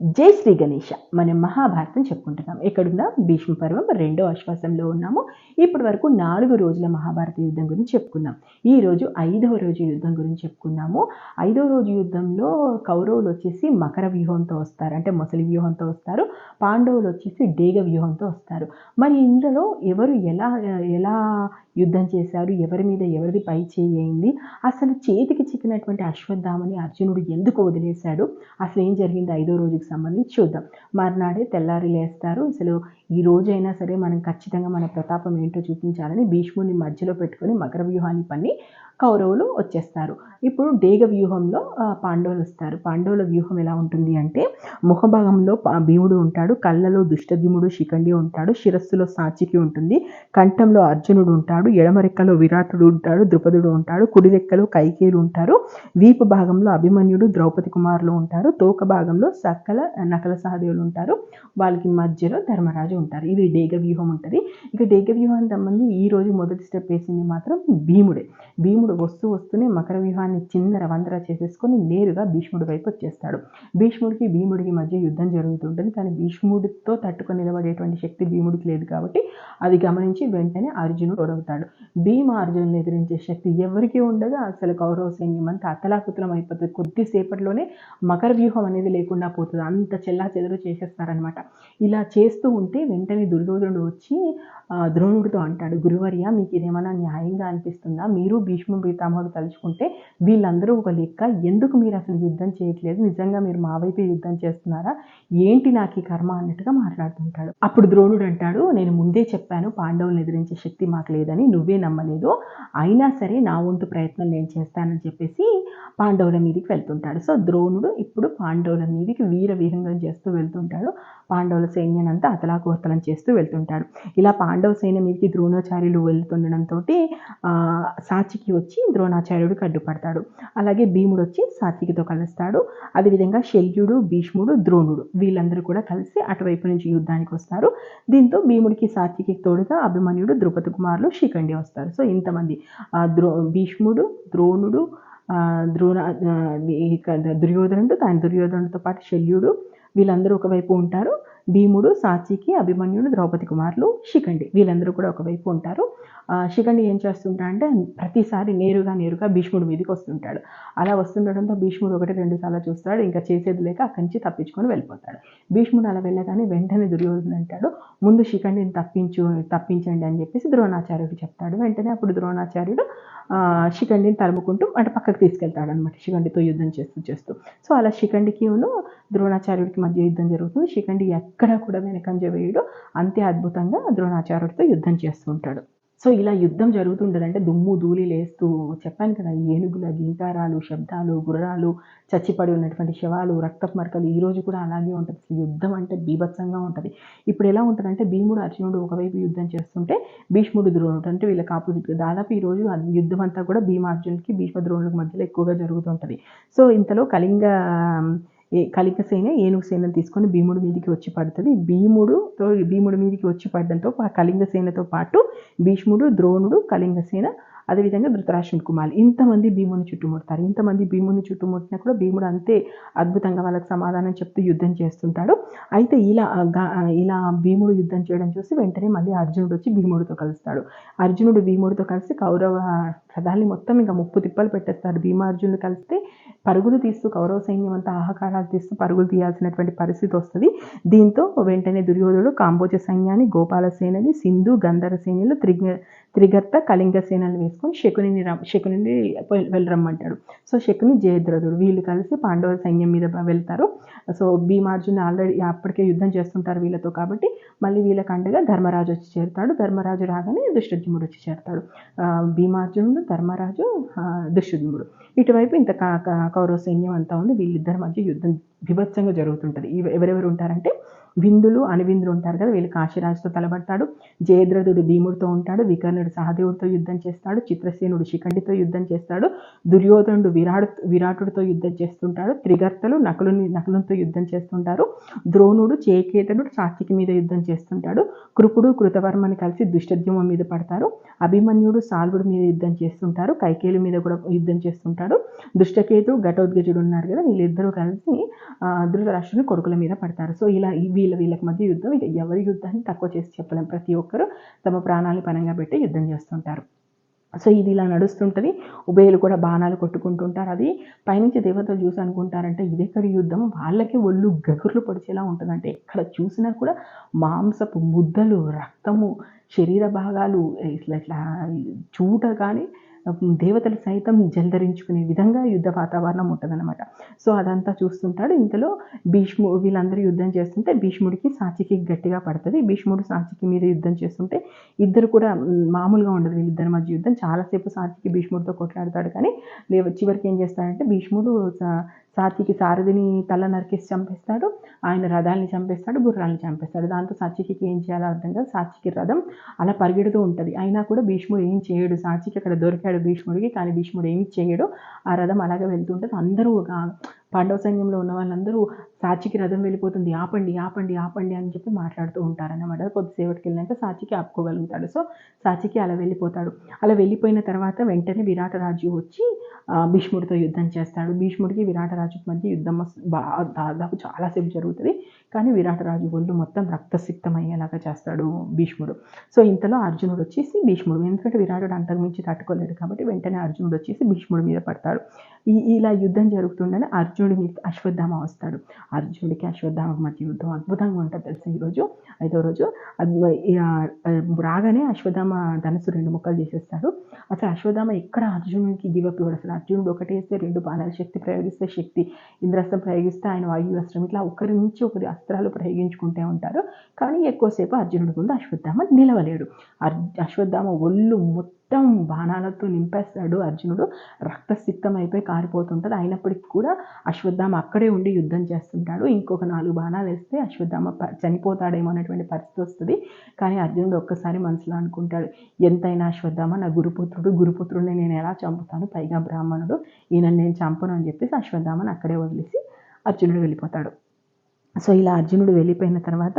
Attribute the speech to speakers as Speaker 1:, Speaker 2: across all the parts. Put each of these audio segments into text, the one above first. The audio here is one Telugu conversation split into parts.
Speaker 1: జై శ్రీ గణేష. మనం మహాభారతం చెప్పుకుంటున్నాం. ఎక్కడున్నా భీష్మ పర్వం రెండో ఆశ్వాసంలో ఉన్నాము. ఇప్పటి వరకు నాలుగు రోజుల మహాభారత యుద్ధం గురించి చెప్పుకున్నాం. ఈ రోజు ఐదవ రోజు యుద్ధం గురించి చెప్పుకున్నాము. ఐదవ రోజు యుద్ధంలో కౌరవులు వచ్చేసి మకర వ్యూహంతో వస్తారు. అంటే మొసలి వ్యూహంతో వస్తారు. పాండవులు వచ్చేసి డేగ వ్యూహంతో వస్తారు. మరి ఇందులో ఎవరు ఎలా ఎలా యుద్ధం చేశారు? ఎవరి మీద ఎవరిది పై చేయింది అసలు చేతికి చిక్కినటువంటి అశ్వత్థామని అర్జునుడు ఎందుకు వదిలేశాడు? అసలు ఏం జరిగింది ఐదో రోజుకి సంబంధించి చూద్దాం. మర్నాడే తెల్లారి లేస్తారు. అసలు ఈ రోజైనా సరే మనం ఖచ్చితంగా మన ప్రతాపం ఏంటో చూపించాలని భీష్ముని మధ్యలో పెట్టుకొని మకర వ్యూహాన్ని పన్ని కౌరవులు వచ్చేస్తారు. ఇప్పుడు డేగ వ్యూహంలో పాండవులు వస్తారు. పాండవుల వ్యూహం ఎలా ఉంటుంది అంటే ముఖభాగంలో భీముడు ఉంటాడు కళ్ళలో దుష్టభీముడు శిఖండి ఉంటాడు శిరస్సులో సాచికి ఉంటుంది కంఠంలో అర్జునుడు ఉంటాడు ఎడమరెక్కలో విరాటుడు ఉంటాడు ద్రుపదుడు ఉంటాడు కుడి రెక్కలో కైకేయులు ఉంటారు వీపు భాగంలో అభిమన్యుడు ద్రౌపది కుమారులు ఉంటారు తోక భాగంలో సకల నకల సహదేవులు ఉంటారు వాళ్ళకి మధ్యలో ధర్మరాజు ఉంటారు. ఇది డేగ వ్యూహం ఉంటుంది. ఇక డేగ వ్యూహానికి సంబంధించి ఈ రోజు మొదటి స్టెప్ వేసింది మాత్రం భీముడే. భీముడు వస్తూ వస్తూనే మకర వ్యూహాన్ని చిన్నర వందర చేసేసుకొని నేరుగా భీష్ముడి వైపు వచ్చేస్తాడు. భీష్ముడికి భీముడికి మధ్య యుద్ధం జరుగుతుంటుంది. కానీ భీష్ముడితో తట్టుకొని నిలబడేటువంటి శక్తి భీముడికి లేదు కాబట్టి అది గమనించి వెంటనే అర్జునుడు ఓడవుతాడు భీమ అర్జునుని ఎదిరించే శక్తి ఎవరికి ఉండదు. అసలు కౌరవ సైన్యం అంతా అతలాకుతలం అయిపోతుంది. కొద్దిసేపట్లోనే మకర వ్యూహం అనేది లేకుండా పోతుంది. అంత చెల్లా చెదరు చేసేస్తారనమాట ఇలా చేస్తూ ఉంటే వెంటనే దుర్యోధనుడు వచ్చి ద్రోణుడితో అంటాడు గురువర్య మీకు ఇదేమైనా న్యాయంగా అనిపిస్తుందా? మీరు భీష్మ పితామహుడు తలుచుకుంటే వీళ్ళందరూ ఒక లెక్క ఎందుకు మీరు అసలు యుద్ధం చేయట్లేదు? నిజంగా మీరు మా వైపే యుద్ధం చేస్తున్నారా? ఏంటి నాకు ఈ కర్మ? అన్నట్టుగా మాట్లాడుతుంటాడు. అప్పుడు ద్రోణుడు అంటాడు నేను ముందే చెప్పాను పాండవులను ఎదిరించే శక్తి మాకు లేదని నువ్వే నమ్మలేదు. అయినా సరే నా వంతు ప్రయత్నం నేను చేస్తానని చెప్పేసి పాండవుల మీదకి వెళ్తుంటాడు. సో ద్రోణుడు ఇప్పుడు పాండవుల మీదకి వీర విహంగం చేస్తూ వెళ్తుంటాడు. పాండవుల సైన్యాన్ని అతలాకుతలం చేస్తూ వెళ్తుంటాడు. ఇలా పాండవ సైన్యం మీదకి ద్రోణాచార్యులు వెళ్తుండడంతో సాచికి వచ్చి ద్రోణాచార్యుడికి అడ్డుపడతాడు అలాగే భీముడు వచ్చి సాత్వికితో కలుస్తాడు. అదేవిధంగా శల్యుడు భీష్ముడు ద్రోణుడు వీళ్ళందరూ కూడా కలిసి అటువైపు నుంచి యుద్ధానికి వస్తారు. దీంతో భీముడికి సాత్వికి తోడుగా అభిమన్యుడు ద్రుపది కుమారులు శిఖండి వస్తారు. సో ఇంతమంది ద్రో భీష్ముడు ద్రోణుడు ద్రోణ దుర్యోధనుడు దాని దుర్యోధనుడితో పాటు శల్యుడు వీళ్ళందరూ ఒకవైపు ఉంటారు. భీముడు సాచికి అభిమన్యుడు ద్రౌపది కుమారులు శిఖండి. వీళ్ళందరూ కూడా ఒకవైపు ఉంటారు. శిఖండి ఏం చేస్తుంటా అంటే ప్రతిసారి నేరుగా నేరుగా భీష్ముడి మీదకి వస్తుంటాడు. అలా వస్తుండడంతో భీష్ముడు ఒకటి రెండు సార్లు చూస్తాడు. ఇంకా చేసేది లేక అక్కడి నుంచి తప్పించుకొని వెళ్ళిపోతాడు. భీష్ముడు అలా వెళ్ళగానే వెంటనే దుర్యోధన అంటాడు ముందు శిఖండిని తప్పించు తప్పించండి అని చెప్పేసి ద్రోణాచార్యుడు చెప్తాడు. వెంటనే అప్పుడు ద్రోణాచార్యుడు శిఖండిని తరుముకుంటూ అంటే పక్కకు తీసుకెళ్తాడు అనమాట శిఖండితో యుద్ధం చేస్తూ చేస్తూ. సో అలా శిఖండికిను ద్రోణాచార్యుడికి మధ్య యుద్ధం జరుగుతుంది. శిఖండి ఎక్కడ కూడా వెనకంజ వేయడు. అంతే అద్భుతంగా ద్రోణాచార్యుడితో యుద్ధం చేస్తూ ఉంటాడు. సో ఇలా యుద్ధం జరుగుతుంటుందంటే దుమ్ము ధూళి లేస్తూ చెప్పాను కదా ఏనుగుల గింటారాలు శబ్దాలు గుర్రాలు చచ్చిపడి ఉన్నటువంటి శవాలు రక్తపు మరకలు ఈ రోజు కూడా అలాగే ఉంటుంది. అసలు యుద్ధం అంటే బీభత్సంగా ఉంటుంది. ఇప్పుడు ఎలా ఉంటుందంటే భీముడు అర్జునుడు ఒకవైపు యుద్ధం చేస్తుంటే భీష్ముడు ద్రోణుడు అంటే వీళ్ళకి ఆపోజిట్ దాదాపు ఈ రోజు యుద్ధం అంతా కూడా భీమార్జునుడికి భీష్మ ద్రోణులకు మధ్యలో ఎక్కువగా జరుగుతుంటుంది సో ఇంతలో కళింగ ఏ కలిక సేన ఏనుగు సేనను తీసుకొని భీముడి మీదకి వచ్చి పడుతుంది. భీముడుతో భీముడి మీదకి వచ్చి పడడంతో కళింగ సేనతో పాటు భీష్ముడు ద్రోణుడు కళింగసేన అదేవిధంగా ధృతరాష్ట్రుని కుమారులు. ఇంతమంది భీముని చుట్టుముడతారు. ఇంతమంది భీముని చుట్టుముట్టినా కూడా భీముడు అంతే అద్భుతంగా వాళ్ళకి సమాధానం చెప్తూ యుద్ధం చేస్తుంటాడు. అయితే ఇలా ఇలా భీముడు యుద్ధం చేయడం చూసి వెంటనే మళ్ళీ అర్జునుడు వచ్చి భీముడితో కలుస్తాడు. అర్జునుడు భీముడితో కలిసి కౌరవ రథాన్ని మొత్తం ఇంకా ముప్పు తిప్పలు పెట్టేస్తారు భీమార్జునుడు కలిస్తే పరుగులు తీస్తూ కౌరవ సైన్యం అంతా ఆహాకారాలు తీస్తూ పరుగులు తీయాల్సినటువంటి పరిస్థితి వస్తుంది. దీంతో వెంటనే దుర్యోధుడు కాంబోజ సైన్యాన్ని గోపాల సేనని సింధు గంధర సేనలు త్రిగ త్రిగర్త కళింగ సేనలు వేసుకొని శకుని శకుని వెళ్ళరమ్మంటాడు. సో శకుని జయద్రథుడు. వీళ్ళు కలిసి పాండవ సైన్యం మీద వెళ్తారు. సో భీమార్జున్ ఆల్రెడీ అప్పటికే యుద్ధం చేస్తుంటారు వీళ్ళతో కాబట్టి మళ్ళీ వీళ్ళకి అండగా ధర్మరాజు వచ్చి చేరుతాడు. ధర్మరాజు రాగానే దుష్టజ్ఞుడు వచ్చి చేరుతాడు. భీమార్జునుడు ధర్మరాజు దుష్టజ్ఞుడు ఇటువైపు ఇంత కౌరవ సైన్యం అంతా ఉంది. వీళ్ళిద్దరి మధ్య యుద్ధం విభత్సంగా జరుగుతుంటుంది. ఎవరెవరు ఉంటారంటే విందులు అణివిందులు ఉంటారు కదా వీళ్ళు కాశీరాజుతో తలబడతాడు జయద్రథుడు భీముడితో ఉంటాడు వికర్ణుడు సహదేవుడితో యుద్ధం చేస్తాడు చిత్రసేనుడు శిఖండితో యుద్ధం చేస్తాడు దుర్యోధనుడు విరాడు విరాటుడితో యుద్ధం చేస్తుంటాడు త్రిగర్తలు నకులుని నకులంతో యుద్ధం చేస్తుంటారు ద్రోణుడు చేకేతనుడు సాత్వికి మీద యుద్ధం చేస్తుంటాడు కృపుడు కృతవర్మని కలిసి దుష్టద్యుమం మీద పడతారు అభిమన్యుడు సాల్వుడి మీద యుద్ధం చేస్తుంటారు కైకేలు మీద కూడా యుద్ధం చేస్తుంటాడు దుష్టకేతు ఘటోద్గజుడు ఉన్నారు కదా వీళ్ళిద్దరూ కలిసి ధృతరాష్ట్రుని కొడుకుల మీద పడతారు. సో ఇలా ఈ వీళ్ళ వీళ్ళకి మధ్య యుద్ధం ఇక ఎవరి యుద్ధాన్ని తక్కువ చేసి చెప్పలేం. ప్రతి ఒక్కరూ తమ ప్రాణాలను పనంగా పెట్టి యుద్ధం చేస్తుంటారు. సో ఇది ఇలా నడుస్తుంటుంది. ఉభయలు కూడా బాణాలు కొట్టుకుంటుంటారు. అది పైనుంచి దేవతలు చూసి అనుకుంటారంటే ఇది ఎక్కడి యుద్ధం? వాళ్ళకి ఒళ్ళు గగుర్లు పొడిచేలా ఉంటుందంటే ఎక్కడ చూసినా కూడా మాంసపు ముద్దలు రక్తము శరీర భాగాలు ఇట్లా ఇట్లా చూట కానీ దేవతలు సైతం జలధరించుకునే విధంగా యుద్ధ వాతావరణం ఉంటుందన్నమాట. సో అదంతా చూస్తుంటాడు. ఇంతలో భీష్ము వీళ్ళందరూ యుద్ధం చేస్తుంటే భీష్ముడికి సాచికి గట్టిగా పడుతుంది. భీష్ముడు సాచికి మీద యుద్ధం చేస్తుంటే ఇద్దరు కూడా మామూలుగా ఉండదు వీళ్ళిద్దరి మధ్య యుద్ధం. చాలాసేపు సాచికి భీష్ముడితో కొట్లాడతాడు కానీ లేవ చివరికి ఏం చేస్తాడంటే భీష్ముడు సా- సాత్వికి సారథిని తల నరికేసి చంపేస్తాడు ఆయన రథాన్ని చంపేస్తాడు గుర్రాలని చంపేస్తాడు. దాంతో సాత్వికి ఏం చేయాలో అర్థం కాదు. సాత్వికి రథం అలా పరిగెడుతూ ఉంటుంది. అయినా కూడా భీష్ముడు ఏం చేయడు. సాత్వికి అక్కడ దొరికాడు భీష్ముడికి కానీ భీష్ముడు ఏమి చేయడు. ఆ రథం అలాగే వెళ్తుంటుంది అందరూ ఒక పాండవ సైన్యంలో ఉన్న వాళ్ళందరూ సాచికి రథం వెళ్ళిపోతుంది. ఆపండి ఆపండి ఆపండి అని చెప్పి మాట్లాడుతూ ఉంటారన్నమాట. కొద్దిసేపటికి వెళ్ళాక సాచికి ఆపుకోగలుగుతాడు. సో సాచికి అలా వెళ్ళిపోతాడు. అలా వెళ్ళిపోయిన తర్వాత వెంటనే విరాటరాజు వచ్చి భీష్ముడితో యుద్ధం చేస్తాడు. భీష్ముడికి విరాటరాజుకి మధ్య యుద్ధం బాగా దాదాపు చాలాసేపు జరుగుతుంది. కానీ విరాట రాజు ఒళ్ళు మొత్తం రక్తసిక్తం అయ్యేలాగా చేస్తాడు భీష్ముడు. సో ఇంతలో అర్జునుడు వచ్చేసి భీష్ముడు. ఎందుకంటే విరాటుడు అంతకుమించి తట్టుకోలేడు కాబట్టి వెంటనే అర్జునుడు వచ్చేసి భీష్ముడి మీద పడతాడు. ఈ ఇలా యుద్ధం జరుగుతుండగానే అర్జునుడి మీద అశ్వత్థామ వస్తాడు. అర్జునుడికి అశ్వత్థామకి మధ్య యుద్ధం అద్భుతంగా ఉంటుంది తెలుసా ఈరోజు? ఐదో రోజు. అద్భు- రాగానే అశ్వత్థామ ధనస్సు రెండు ముక్కలు చేసేస్తాడు. అసలు అశ్వత్థామ ఎక్కడ అర్జునుడికి గివప్ ఇవ్వడు? అసలు అర్జునుడు ఒకటేస్తే రెండు బాణాల శక్తి ప్రయోగిస్తే శక్తి ఇంద్రాస్త్రం ప్రయోగిస్తే ఆయన వాయు ఇట్లా ఒకరి నుంచి ఒకరి అస్త్రాలు ప్రయోగించుకుంటూ ఉంటారు. కానీ ఎక్కువసేపు అర్జునుడి ముందు అశ్వత్థామ నిలవలేడు. అర్ అశ్వత్థామ ఒళ్ళు మొత్తం బాణాలతో నింపేస్తాడు అర్జునుడు. రక్తసిక్తం అయిపోయి కారిపోతుంటుంది. అయినప్పటికీ కూడా అశ్వత్థామ అక్కడే ఉండి యుద్ధం చేస్తుంటాడు. ఇంకొక నాలుగు బాణాలు వేస్తే అశ్వత్థామ ప- చనిపోతాడేమో అనేటువంటి పరిస్థితి వస్తుంది. కానీ అర్జునుడు ఒక్కసారి మనసులో అనుకుంటాడు ఎంతైనా అశ్వత్థామ నా గురుపుత్రుడు గురుపుత్రుడిని నేను ఎలా చంపుతాను? పైగా బ్రాహ్మణుడు. ఈయన నేను చంపను అని చెప్పేసి అశ్వత్థామని అక్కడే వదిలేసి అర్జునుడు వెళ్ళిపోతాడు. సో ఇలా అర్జునుడు వెళ్ళిపోయిన తర్వాత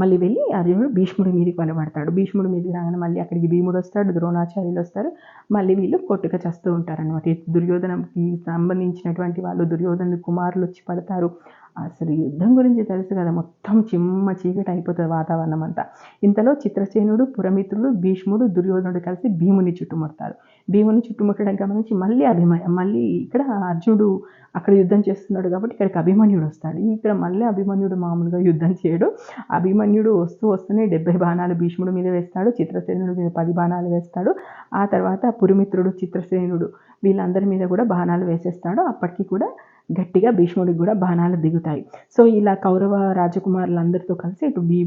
Speaker 1: మళ్ళీ వెళ్ళి అర్జునుడు భీష్ముడి మీదకి వెళ్ళబడతాడు భీష్ముడి మీదకి రాగానే మళ్ళీ అక్కడికి భీముడు వస్తాడు ద్రోణాచార్యులు వస్తారు. మళ్ళీ వీళ్ళు కొట్టుక చేస్తూ ఉంటారనమాట దుర్యోధనకి సంబంధించినటువంటి వాళ్ళు దుర్యోధన కుమారులు వచ్చి పడతారు. అసలు యుద్ధం గురించి తెలుసు కదా మొత్తం చిమ్మ చీకటి అయిపోతుంది వాతావరణం అంతా. ఇంతలో చిత్రసేనుడు పురమిత్రుడు భీష్ముడు దుర్యోధనుడు కలిసి భీముని చుట్టుముడతారు. భీముని చుట్టుముట్టడం గమనించి మళ్ళీ అభిమయ మళ్ళీ ఇక్కడ అర్జునుడు అక్కడ యుద్ధం చేస్తున్నాడు కాబట్టి ఇక్కడికి అభిమన్యుడు వస్తాడు. ఇక్కడ మళ్ళీ అభిమన్యుడు మామూలుగా యుద్ధం చేయడు. అభిమన్యుడు వస్తూ వస్తూనే డెబ్బై బాణాలు భీష్ముడి మీద వేస్తాడు చిత్రసేనుడు మీద పది బాణాలు వేస్తాడు. ఆ తర్వాత పురమిత్రుడు చిత్రసేనుడు వీళ్ళందరి మీద కూడా బాణాలు వేసేస్తాడు. అప్పటికి కూడా గట్టిగా భీష్ముడికి కూడా బాణాలు దిగుతాయి. సో ఇలా కౌరవ రాజకుమారులందరితో కలిసి ఇటు భీ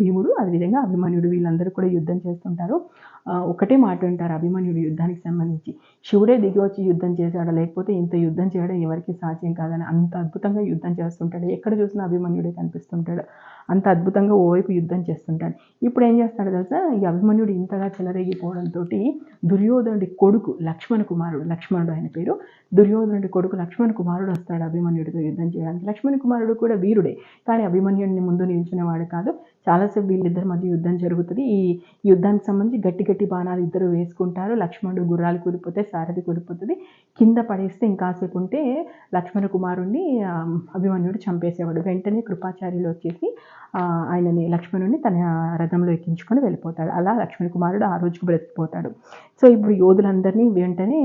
Speaker 1: భీముడు అదేవిధంగా అభిమన్యుడు వీళ్ళందరూ కూడా యుద్ధం చేస్తుంటారు. ఒకటే మాట వింటారు అభిమన్యుడు యుద్ధానికి సంబంధించి. శివుడే దిగి వచ్చి యుద్ధం చేశాడు? లేకపోతే ఇంత యుద్ధం చేయడం ఎవరికి సాధ్యం కాదని అంత అద్భుతంగా యుద్ధం చేస్తుంటాడు? ఎక్కడ చూసినా అభిమన్యుడే కనిపిస్తుంటాడు. అంత అద్భుతంగా ఓవైపు యుద్ధం చేస్తుంటాడు. ఇప్పుడు ఏం చేస్తాడు తెలుసా? ఈ అభిమన్యుడు ఇంతగా చెలరేగిపోవడంతో దుర్యోధనుడి కొడుకు లక్ష్మణ కుమారుడు లక్ష్మణుడు ఆయన పేరు. దుర్యోధనుడి కొడుకు లక్ష్మణ కుమారుడు వస్తాడు అభిమన్యుడితో యుద్ధం చేయడానికి. లక్ష్మణ కుమారుడు కూడా వీరుడే. కానీ అభిమన్యుడిని ముందు నిల్చునేవాడు కాదు. చాలాసేపు వీళ్ళిద్దరి మధ్య యుద్ధం జరుగుతుంది. ఈ యుద్ధానికి సంబంధించి గట్టిగా గట్టి బాణాలు ఇద్దరు వేసుకుంటారు. లక్ష్మణుడు గుర్రాలు కూలిపోతే సారథి కూలిపోతుంది. కింద పడేస్తే ఇంకాసేపు ఉంటే లక్ష్మణ కుమారుణ్ణి అభిమన్యుడు చంపేసేవాడు. వెంటనే కృపాచార్యులు వచ్చేసి ఆయనని లక్ష్మణుని తన రథంలో ఎక్కించుకొని వెళ్ళిపోతాడు. అలా లక్ష్మణ కుమారుడు ఆ రోజుకు బ్రతికిపోతాడు. సో ఇప్పుడు యోధులందరినీ వెంటనే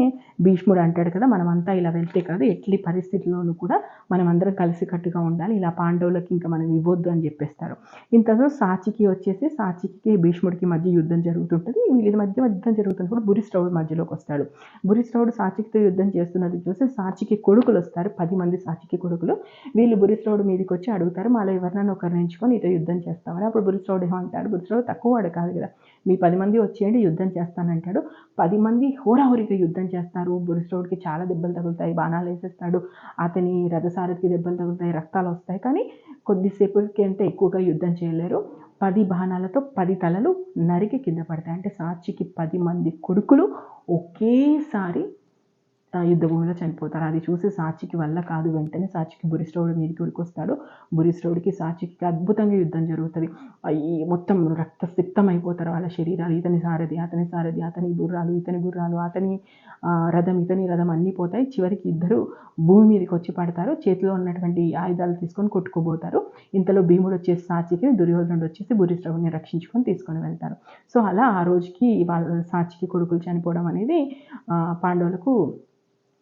Speaker 1: భీష్ముడు అంటాడు కదా మనమంతా ఇలా వెళ్తే కాదు ఎట్లి పరిస్థితుల్లోనూ కూడా మనం అందరం కలిసికట్టుగా ఉండాలి. ఇలా పాండవులకి ఇంకా మనం ఇవ్వద్దు అని చెప్పేస్తారు. ఇంతలో సాచికి వచ్చేసి సాచికి భీష్ముడికి మధ్య యుద్ధం జరుగుతుంటుంది. వీళ్ళ మధ్య యుద్ధం జరుగుతున్నప్పుడు బురిశ్రవుడు మధ్యలోకి వస్తాడు. బురిశ్రవుడు సాచికితో యుద్ధం చేస్తున్నది చూసి సాచికి కొడుకులు వస్తారు. పది మంది సాచికి కొడుకులు. వీళ్ళు బురిశ్రవుడు మీదకి వచ్చి అడుగుతారు మాలో ఎవరినైనా ఒకరిని ఎంచుకొని నీతో యుద్ధం చేస్తామని అప్పుడు బురిశ్రవుడు ఏమంటాడు బురిశ్రవుడు తక్కువ వాడు కాదు కదా. మీ పది మంది వచ్చేయండి యుద్ధం చేస్తానంటాడు. పది మంది హోరాహోరిగా యుద్ధం చేస్తారు. బురిశ్రవుడికి చాలా దెబ్బలు తగులుతాయి బాణాలు వేసేస్తాడు. అతని రథసారథికి దెబ్బలు తగులుతాయి రక్తాలు వస్తాయి. కానీ కొద్దిసేపు అంటే ఎక్కువగా యుద్ధం చేయలేరు. పది బాణాలతో పది తలలు నరికి కింద పడతాయి. అంటే సాక్షికి పది మంది కొడుకులు ఒకేసారి యుద్ధభూమిలో యుద్ధ భూమిలో చనిపోతారు. అది చూసి సాచికి వల్ల కాదు. వెంటనే సాచికి బురిశ్రవుడు మీదకి ఉరికొస్తాడు. బురిశ్రవుడికి సాచికి అద్భుతంగా యుద్ధం జరుగుతుంది. ఈ మొత్తం రక్తసిక్తం అయిపోతారు వాళ్ళ శరీరాలు. ఇతని సారథి అతని సారథి అతని గుర్రాలు ఇతని గుర్రాలు అతని రథం ఇతని రథం అన్నీ పోతాయి. చివరికి ఇద్దరు భూమి మీదకి వచ్చి పడతారు. చేతిలో ఉన్నటువంటి ఆయుధాలు తీసుకొని కొట్టుకుపోతారు. ఇంతలో భీముడు వచ్చేసి సాచికి దుర్యోధనుడు వచ్చేసి బురిశ్రవుడిని రక్షించుకొని తీసుకొని వెళ్తారు. సో అలా ఆ రోజుకి వాళ్ళ సాచికి కొడుకులు చనిపోవడం అనేది పాండవులకు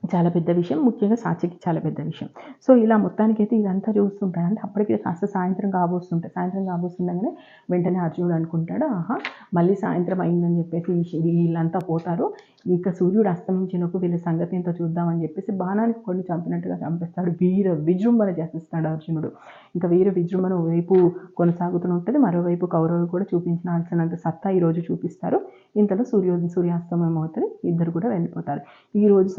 Speaker 1: చాలా పెద్ద విషయం. ముఖ్యంగా సాక్షికి చాలా పెద్ద విషయం. సో ఇలా మొత్తానికైతే ఇదంతా చూస్తుంటాడు అంటే అప్పటికి కాస్త సాయంత్రం కాబోస్తుంటాయి సాయంత్రం కాబోస్తుండగానే వెంటనే అర్జునుడు అనుకుంటాడు ఆహా మళ్ళీ సాయంత్రం అయిందని చెప్పేసి వీళ్ళంతా పోతారు. ఇంకా సూర్యుడు అస్తమించినప్పుడు వీళ్ళ సంగతి ఏంటో చూద్దామని చెప్పేసి బాణానికి కొన్ని చంపినట్టుగా చంపేస్తాడు. వీర విజృంభణ చేసేస్తాడు అర్జునుడు. ఇంకా వీర విజృంభణ వైపు కొనసాగుతూ ఉంటుంది. మరోవైపు కౌరవులు కూడా చూపించాల్సినంత సత్తా ఈ రోజు చూపిస్తారు. ఇంతలో సూర్యోదయం సూర్యాస్తమయం అవుతుంది. ఇద్దరు కూడా వెళ్ళిపోతారు. ఈ రోజు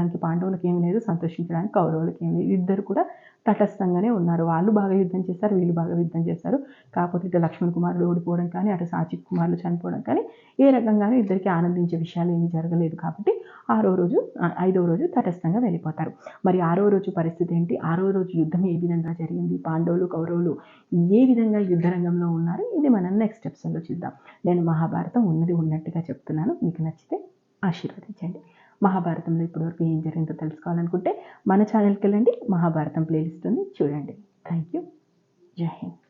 Speaker 1: సంతోషించడానికి పాండవులకు ఏం లేదు సంతోషించడానికి కౌరవులకు ఏం లేదు. ఇద్దరు కూడా తటస్థంగానే ఉన్నారు. వాళ్ళు బాగా యుద్ధం చేస్తారు వీళ్ళు బాగా యుద్ధం చేస్తారు. కాకపోతే ఇటు లక్ష్మణ్ కుమారుడు ఓడిపోవడం కానీ అటు సాచి కుమారులు చనిపోవడం కానీ ఏ రకంగానూ ఇద్దరికి ఆనందించే విషయాలు ఏమీ జరగలేదు కాబట్టి ఆరో రోజు ఐదో రోజు తటస్థంగా వెళ్ళిపోతారు. మరి ఆరో రోజు పరిస్థితి ఏంటి? ఆరో రోజు యుద్ధం ఏ విధంగా జరిగింది? పాండవులు కౌరవులు ఏ విధంగా యుద్ధ రంగంలో ఉన్నారు? ఇది మనం నెక్స్ట్ ఎపిసోడ్లో చూద్దాం. నేను మహాభారతం ఉన్నది ఉన్నట్టుగా చెప్తున్నాను. మీకు నచ్చితే ఆశీర్వదించండి. మహాభారతంలో ఇప్పటివరకు ఏం జరిగిందో తెలుసుకోవాలనుకుంటే మన ఛానల్కి వెళ్ళండి. మహాభారతం ప్లేలిస్ట్ ఉంది. చూడండి. థ్యాంక్ యూ జై హింద్.